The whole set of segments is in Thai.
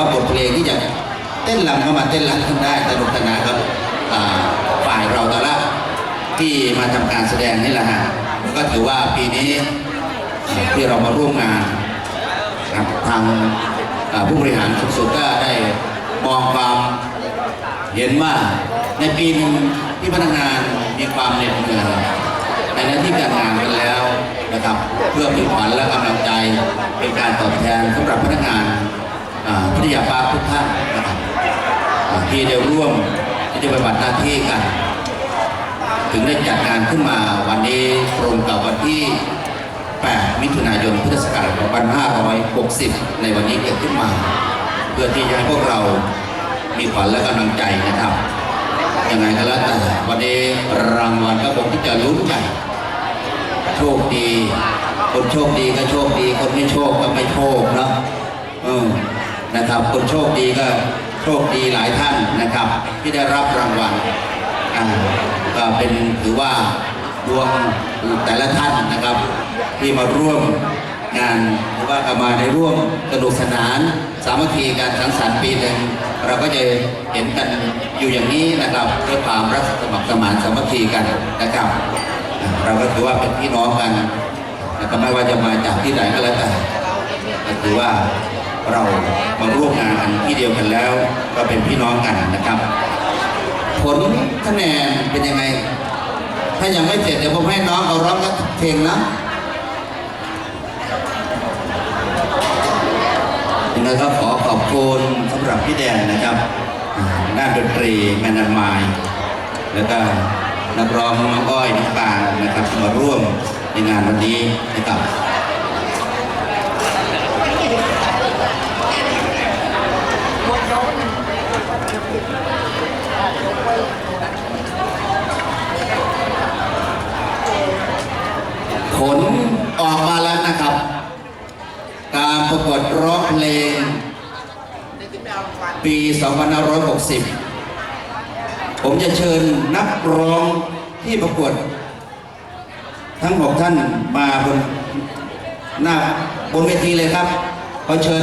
ว่าบทเพลงที่จะเต้นรำเข้ามาเต้นรำขึ้นได้สนุกสนานกับฝ่ายเราแต่ละที่มาทำการแสดงนี่แหละฮะแล้วก็ถือว่าปีนี้ที่เรามาร่วมงานครับทางผู้บริหารสุดๆก็ได้มองความเห็นว่าในปีนึงที่พนักงานมีความเหน็ดเหนื่อยในหน้าที่การงานกันแล้วนะครับ เพื่อเป็นขวัญและกำลังใจเป็นการตอบแทนสำหรับพนักงาน พิทยาปาร์คทุกท่านนะครับที่ได้ร่วมที่จะปฏิบัติหน้าที่กัน ถึงได้จัดงานขึ้นมาวันนี้ตรงกับวันที่ 8 มิถุนายนพุทธศักราช2560 ในวันนี้เกิดขึ้นมา เพื่อที่จะให้พวกเรามีขวัญและกำลังใจนะครับยังไงก็แล้วแต่วันนี้รางวัลก็คงที่จะลุ้นกันโชคดี คนโชคดีก็โชคดี คนไม่โชคก็ไม่โชคนะเออ นะครับคนโชคดีก็โชคดีหลายท่านนะครับ ที่ได้รับรางวัลก็เป็นถือว่าดวงแต่ละท่านนะครับ ที่มาร่วมงานหรือว่าก็มาในร่วมสนุกสนาน สามัคคีการสังสรรค์ปีหนึ่งเราก็จะเห็นกันอยู่อย่างนี้นะครับด้วยความรักสมัครสมานสามัคคีกันนะครับ เราก็ถือว่าเป็นพี่น้องกันแล้วก็ไม่ว่าจะมาจากที่ไหนก็แล้วแต่ถือว่า เรามาร่วมงานกันที่เดียวกันแล้ว ก็เป็นพี่น้องกันนะครับ ผลคะแนนเป็นยังไง ถ้ายังไม่เสร็จเดี๋ยวผมให้น้องเอาร้องสักเพลงนะยังไงก็ขอขอบคุณสำหรับพี่แดนนะครับด้านดนตรีแมนนามายแล้วก็นักร้องน้องอ้อยน้องปางนะครับมาร่วมในงานวันนี้นะครับ ผลออกมาแล้วนะครับ การประกวดร้องเพลง ปี 2560 ผมจะเชิญนักร้องที่ประกวด ทั้งหกท่านมาบนหน้าบนเวทีเลยครับขอเชิญ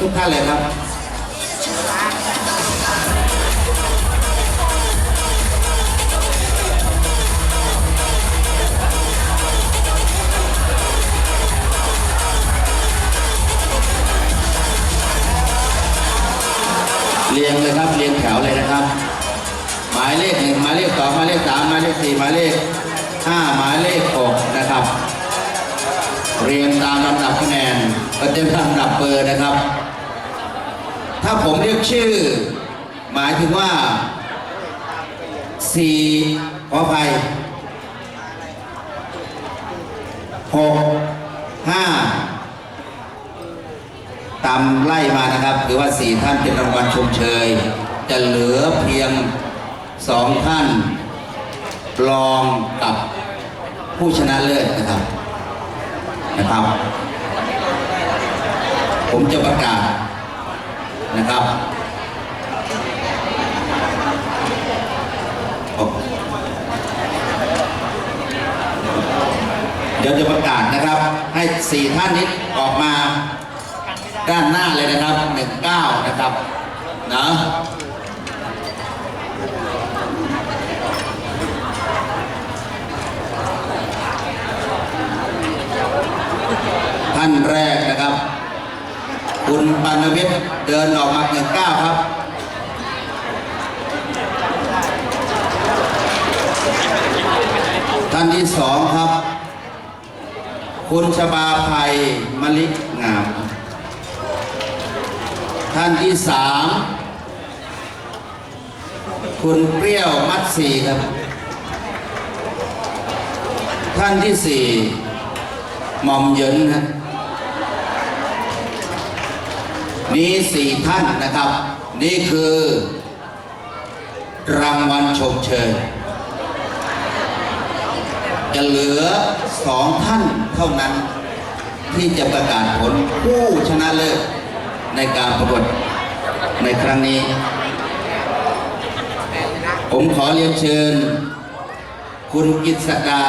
ทุกท่านเลยครับ เรียงเลยครับเรียงแถวเลยนะครับ หมายเลขหนึ่งหมายเลขสองหมายเลขสามหมายเลขสี่หมายเลขห้าหมายเลขหกนะครับ เรียงตามลำดับคะแนนก็เต็มลำดับเบอร์นะครับ ถ้าผมเรียกชื่อ หมายถึงว่าสี่ขออภัยหกห้า ตามไล่มานะครับถือว่าสี่ท่านเป็นรางวัลชมเชย จะเหลือเพียงสองท่านรองกับผู้ชนะเลิศนะครับนะครับ ผมจะประกาศนะครับเดี๋ยวจะประกาศนะครับ ให้สี่ท่านนี้ออกมา ด้านหน้าเลยนะครับหนึ่งเก้านะครับนะท่านแรกนะครับ คุณปานวิทย์เดินออกมาหนึ่งเก้าครับท่านที่สองครับ คุณชบาภัยมลิกงาม ท่านที่สามคุณเปรี้ยวมัดสีครับ ท่านที่สี่หม่อมเยินครับนี่สี่ท่านนะครับ นี่คือ รางวัลชมเชยจะเหลือสองท่านเท่านั้น ที่จะประกาศผลผู้ชนะเลิศ ในการประกวดในครั้งนี้ ผมขอเรียนเชิญ คุณกิตสดา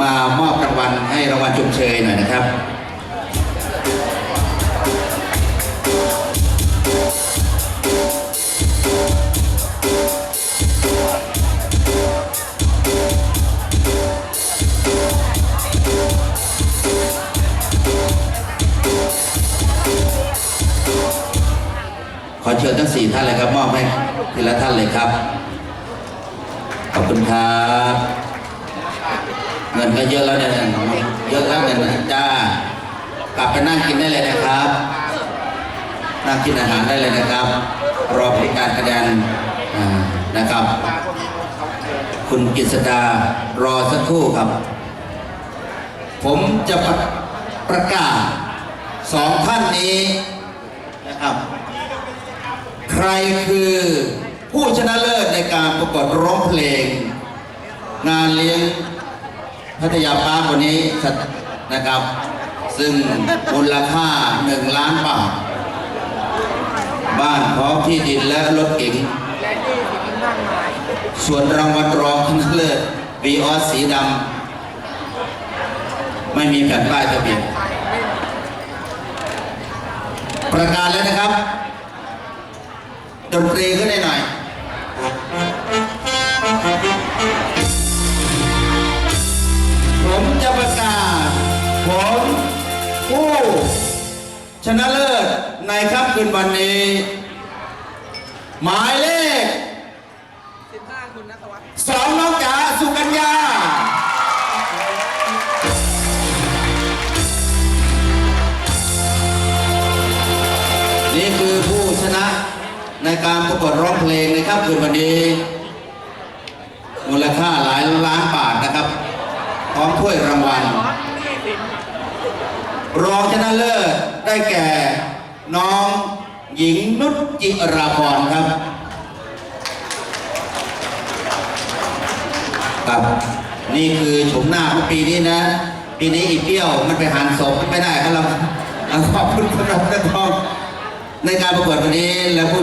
มามอบรางวัลให้รางวัลชมเชยหน่อยนะครับ ประกวดร้องเพลง งานเลี้ยงพัทยาปาร์ควันนี้นะครับ ซึ่งมูลค่าหนึ่งล้านบาท บ้านพร้อมที่ดินและรถเก๋งส่วนรางวัลรองชนะเลิศวีออสสีดำไม่มีแผ่นป้ายทะเบียนประกาศแล้วนะครับดนตรีขึ้นได้หน่อย ผมจะประกาศผมผู้ชนะเลิศในค่ำคืนวันนี้ หมายเลข15คุณนัทวัฒน์สองน้องจ๋าสุกัญญานี่คือผู้ชนะในการประกวดร้องเพลงในค่ำคืนวันนี้ มูลค่าหลายล้านบาทนะครับพร้อมถ้วยรางวัล รองชนะเลิศได้แก่น้องหญิงนุชจิราพรครับครับนี่คือชมหน้าของปีนี้นะ ปีนี้อีเปี้ยวมันไปหันศพไม่ได้ครับเราเอาขอบคุณสำหรับนักทองในการประกวดวันนี้และผู้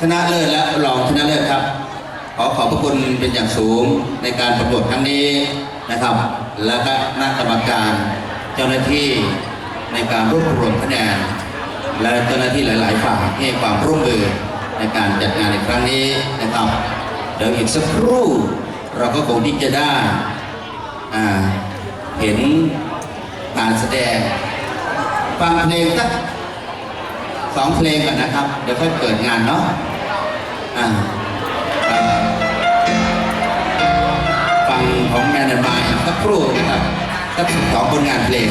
ชนะเลิศและรองชนะเลิศครับ ขอขอบพระคุณเป็นอย่างสูงในการประกวดครั้งนี้นะครับ และก็คณะกรรมการเจ้าหน้าที่ในการรวบรวมคะแนน และเจ้าหน้าที่หลาย ๆ ฝ่ายให้ความร่วมมือในการจัดงานในครั้งนี้นะครับเดี๋ยวอีกสักครู่เราก็คงที่จะได้เห็นการแสดงฟังเพลงสักสองเพลงก่อนนะครับ เดี๋ยวค่อยเปิดงานเนาะอ่า ครู่ครับสักสองผลงานเพลง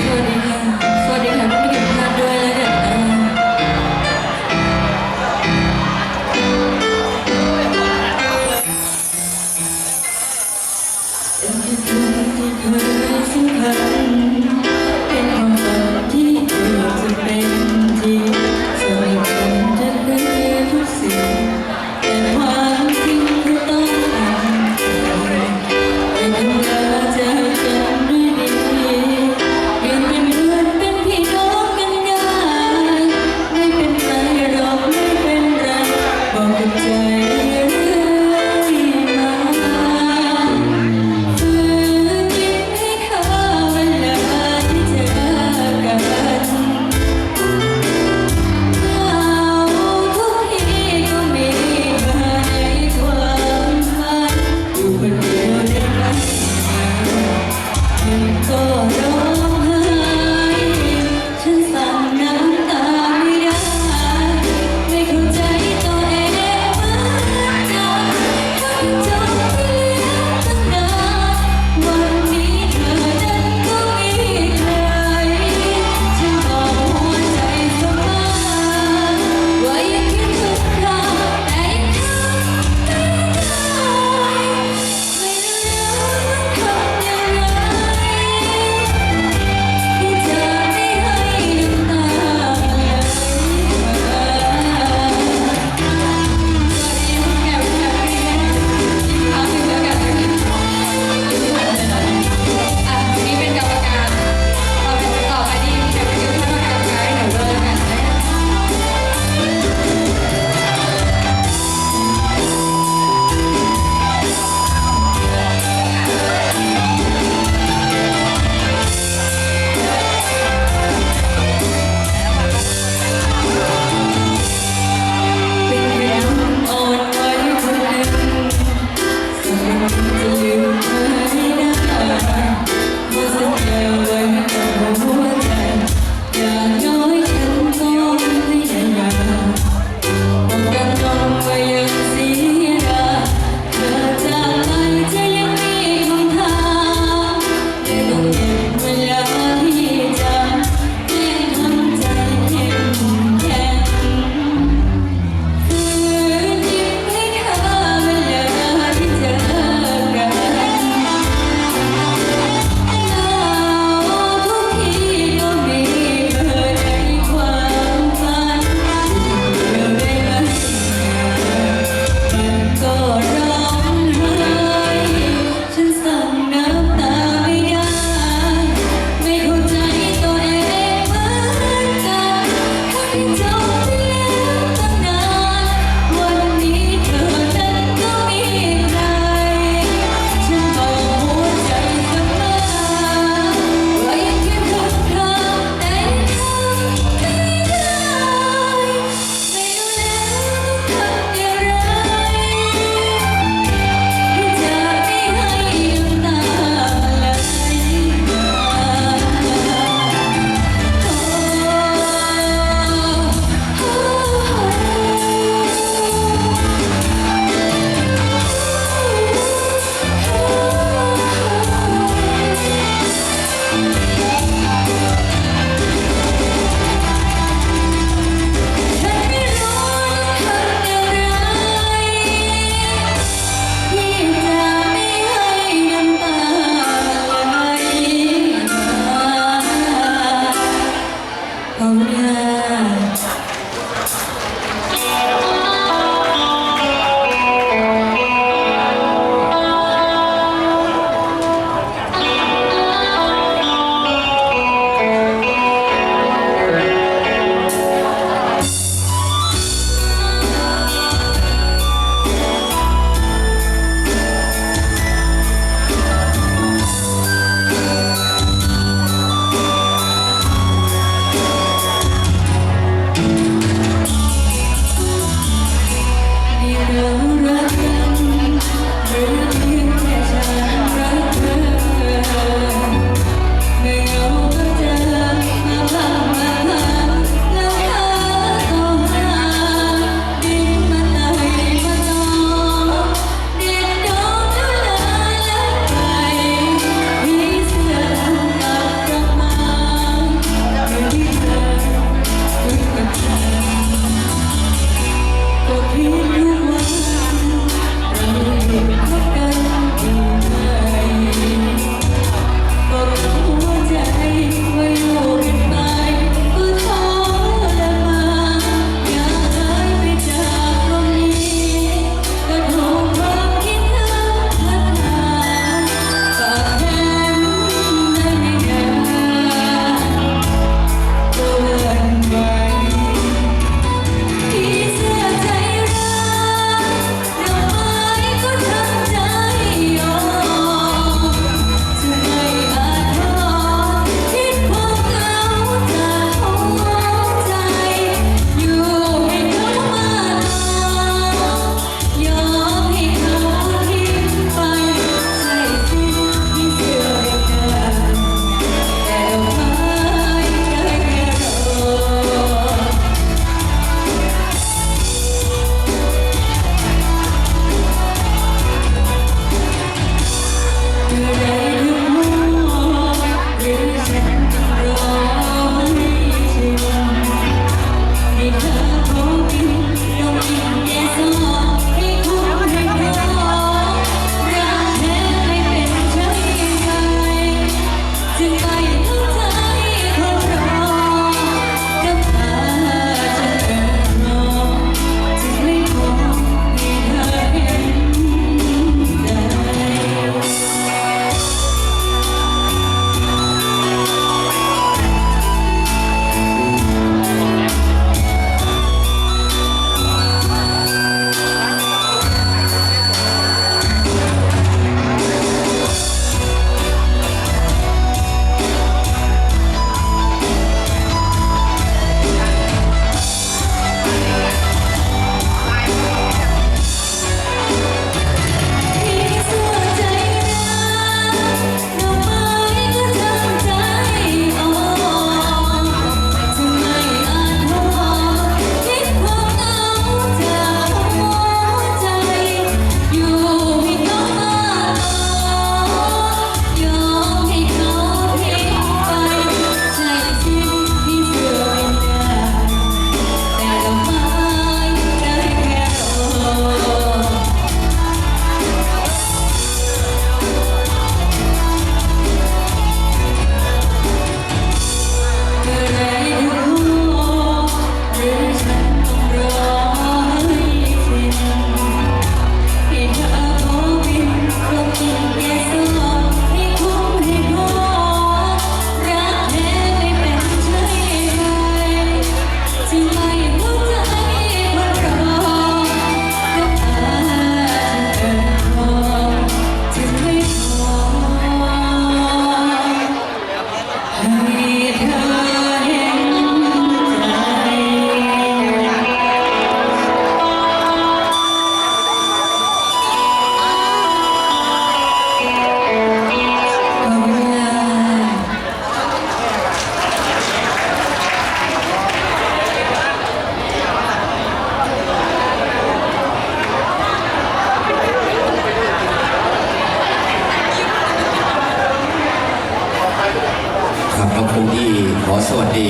ขอสวัสดี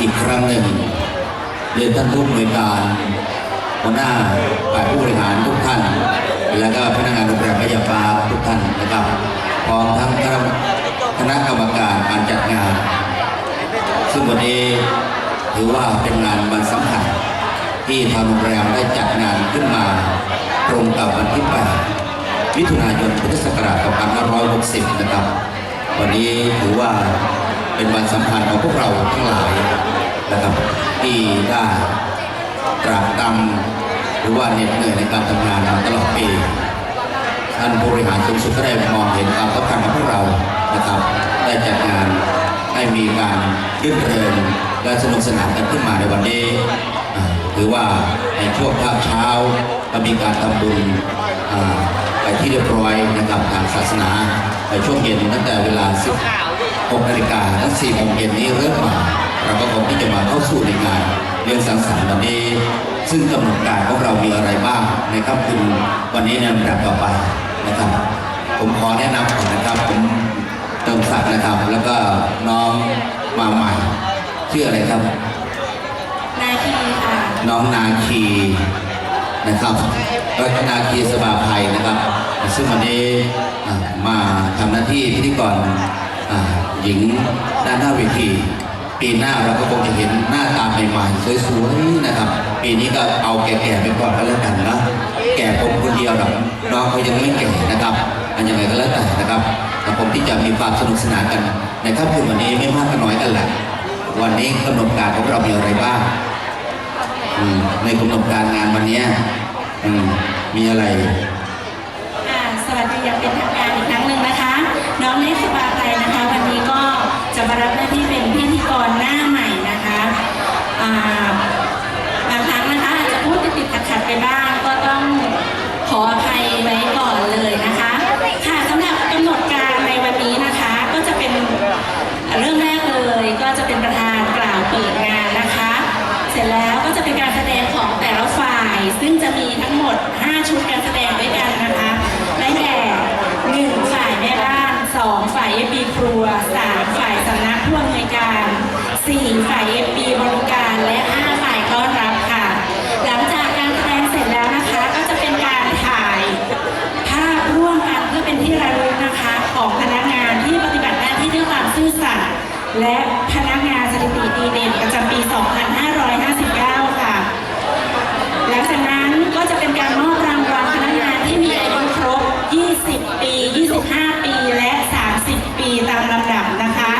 อีกครั้งหนึ่งเรียนท่านผู้บริการหัวหน้าฝ่ายผู้บริหารทุกท่าน แล้วก็พนักงานโรงแรมพยาบาลทุกท่านนะครับพร้อมทั้งคณะกรรมการการจัดงาน ซึ่งวันนี้ถือว่าเป็นงานวันสำคัญที่ทางโรงแรมได้จัดงานขึ้นมา ตรงกับวันที่8มิถุนายนพุทธศักราช2560 นะครับ วันนี้ถือว่าเป็นวันสำคัญของพวกเราทั้งหลายนะครับที่ได้ตรากตำหรือว่าเหน็ดเหนื่อยในการทำงานมาตลอดปีท่านผู้บริหารสูงสุดก็ได้มองเห็นความสำคัญของพวกเรานะครับ ได้จัดงานให้มีการรื่นเริงและสนุกสนานกันขึ้นมาในวันนี้ถือว่าในช่วงภาคเช้าเรามีการทำบุญอ่า ไปที่เรียบร้อยนะครับทางศาสนาในช่วงเย็นตั้งแต่เวลา 16นาฬิกาและ4โมงเย็นนี้เริ่มมาเราก็คงที่จะมาเข้าสู่ในงานเลี้ยงสังสรรค์วันนี้ ซึ่งกำหนดการของเรามีอะไรบ้างในค่ำคืนวันนี้ในลำดับต่อไปนะครับ ผมขอแนะนำก่อนนะครับผมเติมศักดิ์นะครับ แล้วก็น้องมาใหม่ชื่ออะไรครับ นาคีค่ะ น้องนาคี นะครับรัตนาคีสบาภัยนะครับ ซึ่งวันนี้มาทำหน้าที่พิธีกรหญิงด้านหน้าเวทีปีหน้าเราก็คงจะเห็นหน้าตาใหม่ๆสวยๆนะครับ ปีนี้ก็เอาแก่ๆไปก่อนก็แล้วกันนะแก่ผมคนเดียวหรอกน้องเขายังไม่แก่นะครับอันยังไงก็แล้วแต่นะครับแต่ผมที่จะมีความสนุกสนานกันในค่ำคืนวันนี้ไม่มากก็น้อยกันแหละวันนี้กำหนดการของเรามีอะไรบ้าง อืมในกำหนดการงานวันเนี้ยอืมมีอะไรอ่าสวัสดีอย่างเป็นทางการอีกครั้งหนึ่งนะคะ น้องเนสบาไตนะคะ วันนี้ก็จะมารับหน้าที่เป็นพิธีกรหน้าใหม่นะคะอ่าบางครั้งนะคะอาจจะพูดติดๆขัดๆไปบ้างก็ต้องขออภัยไว้ก่อนเลยนะคะ ค่ะสำหรับกำหนดการในวันนี้นะคะ ก็จะเป็นเรื่องแรกเลย ก็จะเป็นประธานกล่าวเปิดงาน ร็จแล้วก็จะเป็นการแสดงของแต่ละฝ่าย ซึ่งจะมีทั้งหมด 5 ชุดการแสดงด้วยกันนะคะได้แก่1ฝ่ายแม่บ้าน 2 ฝ่ายเอฟบีครัว 3 ฝ่ายสำนักผู้อำนวยการ 4 ฝ่ายเอฟบีบริการและ 5 ฝ่ายต้อนรับค่ะ หลังจากการแสดงเสร็จแล้วนะคะ ก็จะเป็นการถ่ายภาพร่วมกันเพื่อเป็นที่ระลึกนะคะ ของพนักงานที่ปฏิบัติหน้าที่ด้วยความซื่อสัตย์และพนักงานสถิติดีเด่นประจำปี 2559 ค่ะ หลังจากนั้นก็จะเป็นการมอบรางวัลพนักงานที่มีอายุครบ 20 ปี 25 ปี และ 30 ปี ตามลำดับนะคะ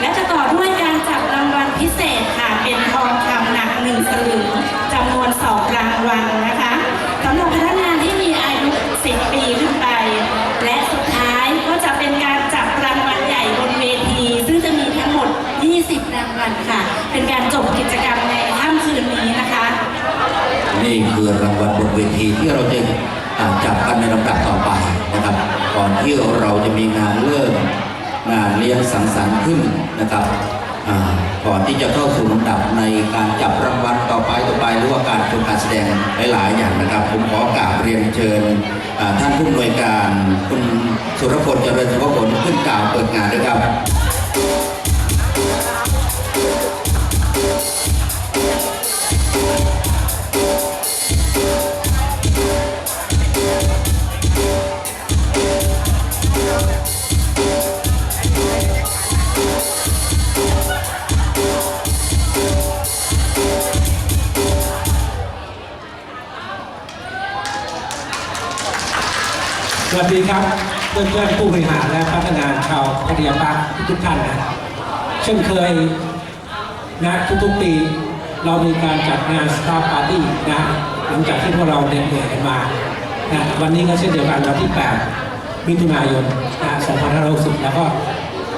และจะต่อด้วยการจับรางวัลพิเศษค่ะ เป็นทองคำหนัก1สลึงจำนวน2รางวัลนะคะสำหรับพนักงานที่มีอายุ 10 ปีขึ้นไป และสุดท้ายก็จะเป็นการจับรางวัลใหญ่บนเวที ซึ่งจะมีทั้งหมด 20 รางวัลค่ะ เป็นการจบกิจกรรมในค่ำคืนนี้นะคะ นี่คือรางวัลบนเวทีที่เราจะจับกันในลำดับต่อไปนะครับ ก่อนที่เราจะมีงานเริ่ม งานเลี้ยงสังสรรค์ขึ้นนะครับก่อนที่จะเข้าสู่ลำดับในการจับรางวัลต่อไปต่อไปหรือว่าการชมการแสดงหลาย ๆ อย่างนะครับ ผมขอกราบเรียนเชิญท่านผู้อำนวยการคุณสุรพลเจริญสุภผลขึ้นกล่าวเปิดงานด้วยครับ สวัสดีครับเพื่อนเพื่อนผู้บริหารและพนักงานชาวพัทยาปาทุกท่านนะเช่นเคยนะทุกๆปีเรามีการจัดงานสตาร์ปาร์ตี้นะหลังจากที่พวกเราเหนื่อยกันมานะวันนี้ก็เช่นเดียวกันวันที่ 8 มิถุนายนนะ2560แล้วก็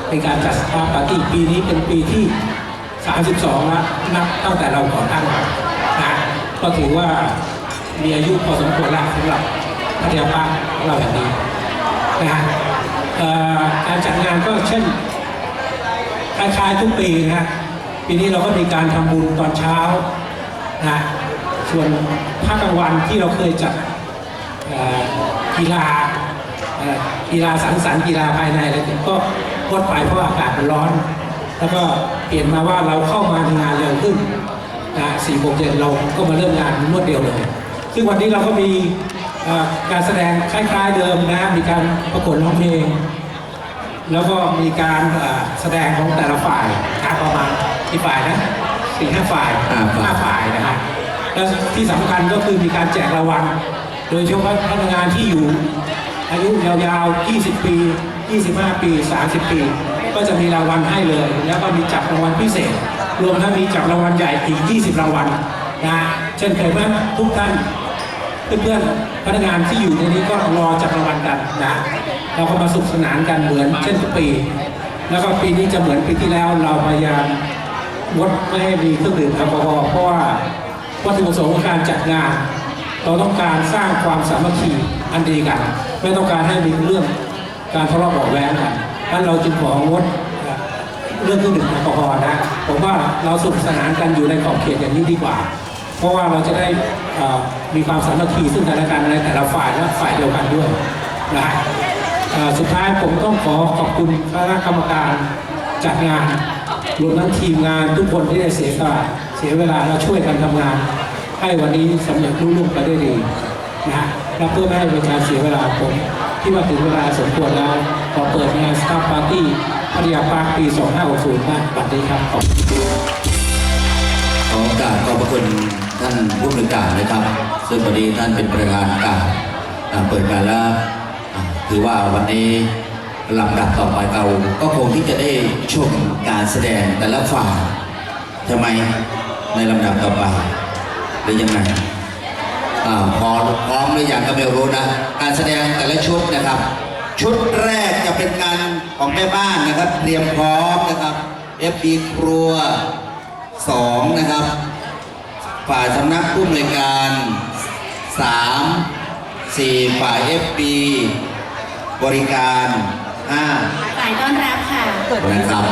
เป็นการจัดสตาร์ปาร์ตี้ปีนี้เป็นปีที่ 32แล้วนับตั้งแต่เราก่อตั้งนะก็ถือว่ามีอายุพอสมควรแล้วสำหรับ พัทยาปาร์คของเราอย่างนี้นะฮะการจัดงานก็เช่นคล้ายๆทุกปีนะฮะปีนี้เราก็มีการทำบุญตอนเช้านะส่วนภาคกลางวันที่เราเคยจัดกีฬากีฬาสังสรรค์กีฬาภายในอะไรต่างๆก็งดไปเพราะอากาศมันร้อน แล้วก็เปลี่ยนมาว่าเราเข้ามาในงานเร็วขึ้นนะสี่โมงเย็นเราก็มาเริ่มงานรวดเดียวเลย ซึ่งวันนี้เราก็มี การแสดงคล้ายๆเดิมนะมีการประกวดร้องเพลง แล้วก็มีการเอ่อแสดงของแต่ละฝ่ายนะประมาณกี่ฝ่ายนะสี่ห้าฝ่ายห้าฝ่ายห้าฝ่ายนะฮะแล้วที่สำคัญก็คือมีการแจกรางวัลโดยเฉพาะพนักงานที่อยู่ อายุยาวๆ 20 ปี 25 ปี 30 ปี ก็จะมีรางวัลให้เลย แล้วก็มีจับรางวัลพิเศษ รวมทั้งมีจับรางวัลใหญ่อีก 20 รางวัลนะเช่นเคยไหมทุกท่าน เพื่อนๆพนักงานที่อยู่ในนี้ก็รอจับรางวัลกันนะเราก็มาสนุกสนานกันเหมือนเช่นทุกปี แล้วก็ปีนี้จะเหมือนปีที่แล้วเราพยายามงดไม่ให้มีเครื่องดื่มแอลกอฮอล์เพราะว่าวัตถุประสงค์ของการจัดงาน เราต้องการสร้างความสามัคคีอันดีกัน ไม่ต้องการให้มีเรื่องการทะเลาะเบาะแว้งกันดังนั้นเราจึงของงดเรื่องเครื่องดื่มแอลกอฮอล์นะผมว่าเราสนุกสนานกันอยู่ในขอบเขตอย่างนี้ดีกว่า เพราะว่าเราจะได้มีความสามัคคีซึ่งกันและกันในแต่ละฝ่ายและฝ่ายเดียวกันด้วยนะฮะสุดท้ายผมต้องขอขอบคุณคณะกรรมการจัดงานรวมทั้งทีมงานทุกคนที่ได้เสียสละเสียเวลาและช่วยกันทำงาน ให้วันนี้สำเร็จรุ่งเรืองไปได้ดีนะฮะและเพื่อไม่ให้เป็นการเสียเวลาผมที่ว่าถึงเวลาสมควรแล้วขอเปิดงานสตาร์ปาร์ตี้พัทยาปาร์คปี 2560นะบัดนี้ครับขอบคุณขอกราบขอบพระคุณานผู้บริการนะครับ ซึ่งวันนี้ท่านเป็นประธานการเปิดการแล้วถือว่าวันนี้ลำดับต่อไปเราก็คงที่จะได้ชมการแสดงแต่ละฝ่ายทำไมในลำดับต่อไปหรือยังไงอพอพร้อมหรือยังก็ไม่รู้นะ การแสดงแต่ละชุดนะครับ ชุดแรกจะเป็นการของแม่บ้านนะครับ เตรียมพร้อมนะครับ FB ครัวสองนะครับ ฝ่ายสำนักผู้อำนวยการสามสี่ฝ่าย FB บริการห้าฝ่ายต้อนรับค่ะ นะครับ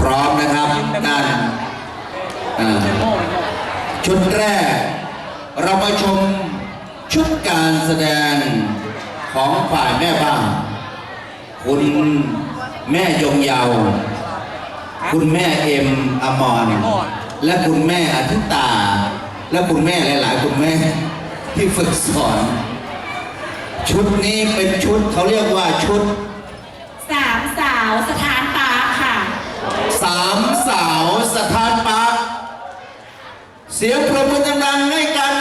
พร้อมนะครับด้านอ่าชุดแรก เรามาชมชุดการแสดงของฝ่ายแม่บ้านคุณแม่ยงเยาว คุณแม่เอ็มอมร และคุณแม่อธิตา และคุณแม่หลาย ๆ คุณแม่ที่ฝึกสอน ชุดนี้เป็นชุดเขาเรียกว่าชุดสามสาวสถานปาร์คค่ะ สามสาวสถานปักเสียงประมือดังๆให้กับ